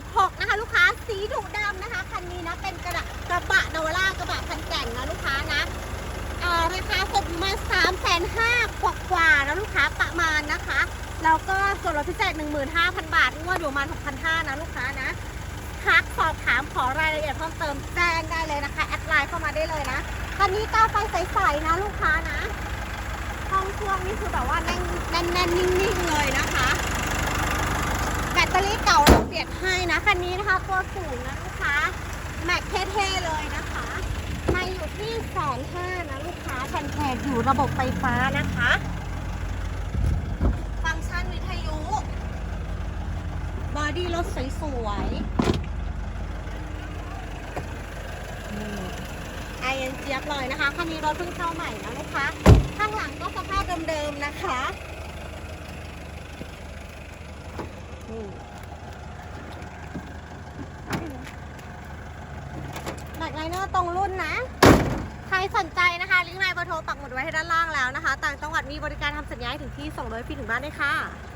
16 นะคะ ลูกค้าสีดุดำนะคะคันนี้นะเป็นกระกระบะนล่ากระบะคันแก่นนะลูกค้านะราคาสดมา3นห้ากว่ากว่าแล้วลูกค้าประมาณนะคะแล้วก็ส่วนลดพิเศษ 15,000 บาทงวดอยู่ประมาณ6,500นะลูกค้านะทักสอบถามขอรายละเอียดเพิ่มเติมแจ้งได้เลยนะคะ แอดไลน์เข้ามาได้เลยนะคันนี้ก้าไฟใสๆนะลูกค้านะห้องช่วงนี่คือแบบว่าแน่นแน่นนิ่งๆ เก่าเราเปลี่ยนให้นะคันนี้นะคะตัวสูงนะลูกค้าแม็กเท่ๆเลยนะคะมาอยู่ที่แสนห้านะลูกค้าแผ่นแขกอยู่ระบบไฟฟ้านะคะ ฟังก์ชันวิทยุ บอดี้รถสวยๆไอเอ็นเจี๊ยบเลยนะคะคันนี้รถเพิ่งเข้าใหม่นะลูกค้าข้างหลังก็สภาพเดิมๆนะคะแม็ กไลเนอร์ตรงรุ่นนะ ใครสนใจนะคะ ลิงก์ไลน์เบอร์โทรปักหมุดไว้ให้ด้านล่างแล้วนะคะ ต่างจังหวัดมีบริการทำสัญญาให้ถึงที่ส่งเลยฟรีถึงบ้านได้ค่ะ